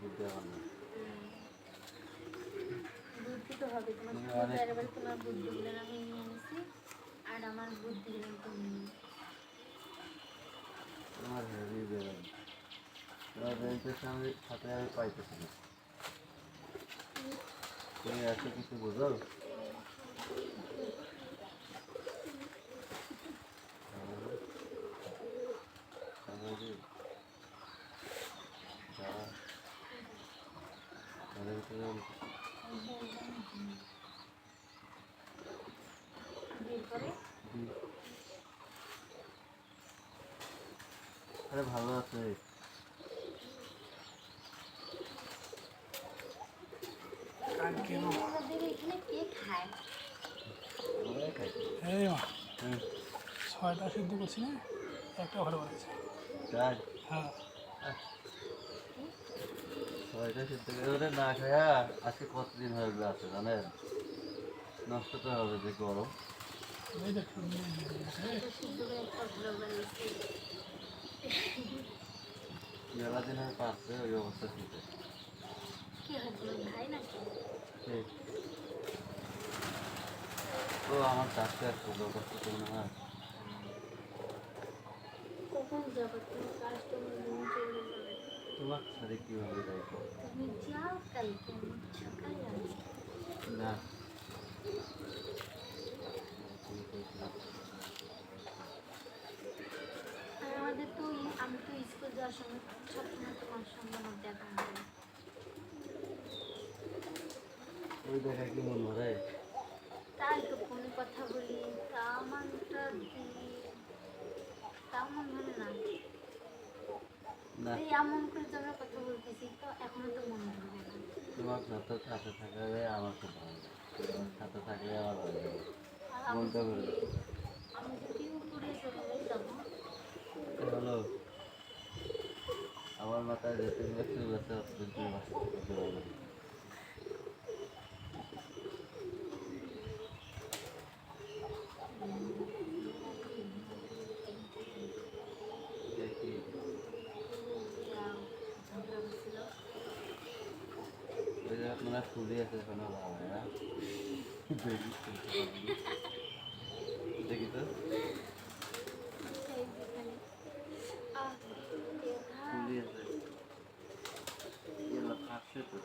বুদ্ধি আমার না। বুদ্ধি তো হবে তোমার তুমি তোমার বুদ্ধিগুলো আমি নিয়ে আর আমার বুদ্ধিগুলো তুমি নিয়ে আমার হেভি বেরোয় তোমার সামনে সাথে আমি পাইতেছি না। তুমি এত কিছু বোঝো আমাদের যারা তাদের ভিতরে আমি বিয়ের পরে দিই। আরে ভালো আছে। ছয়টা সিদ্ধ করছি না একটা ভালো বানাইছে তাই হ্যাঁ। ছয়টা সিদ্ধ করে না খায়া আজকে কতদিন হয়ে গেছে আছে জানেন? নষ্ট তো হবে যে গরম। একটা মেলা দিন হয়ে পাচ্ছে ওই অবস্থা ঠিক। ও আমার কাছে আসছে অবস্থা তো মনে হয় কখন যাব তুমি কাজ তোমার তোমার সাথে কীভাবে যাইব তুমি যাও কালকে সকালে না। আর আমাদের তো আমি তো স্কুল যাওয়ার সময় সবসময় তোমার সঙ্গে আমার দেখা ওই দেখা কি মন ভরে? তাই তো ফোনে কথা বলি তা আমারটা দিই মন তো মন ধরে না তোমার যত সাথে থাকলে আমার খুব ভালো লাগে। সাথে থাকলে ভালো লাগে। মাথায় যেতে ব্যস্ত আছে অতদিন তুমি বাঁচতে পারবে না। দেখি যাও ঝগড়া হচ্ছিল ওই যে আপনারা ফুলি আছে এখনও ভালো হ্যাঁ দেখি তো। ফুলি আছে ফাটছে তো।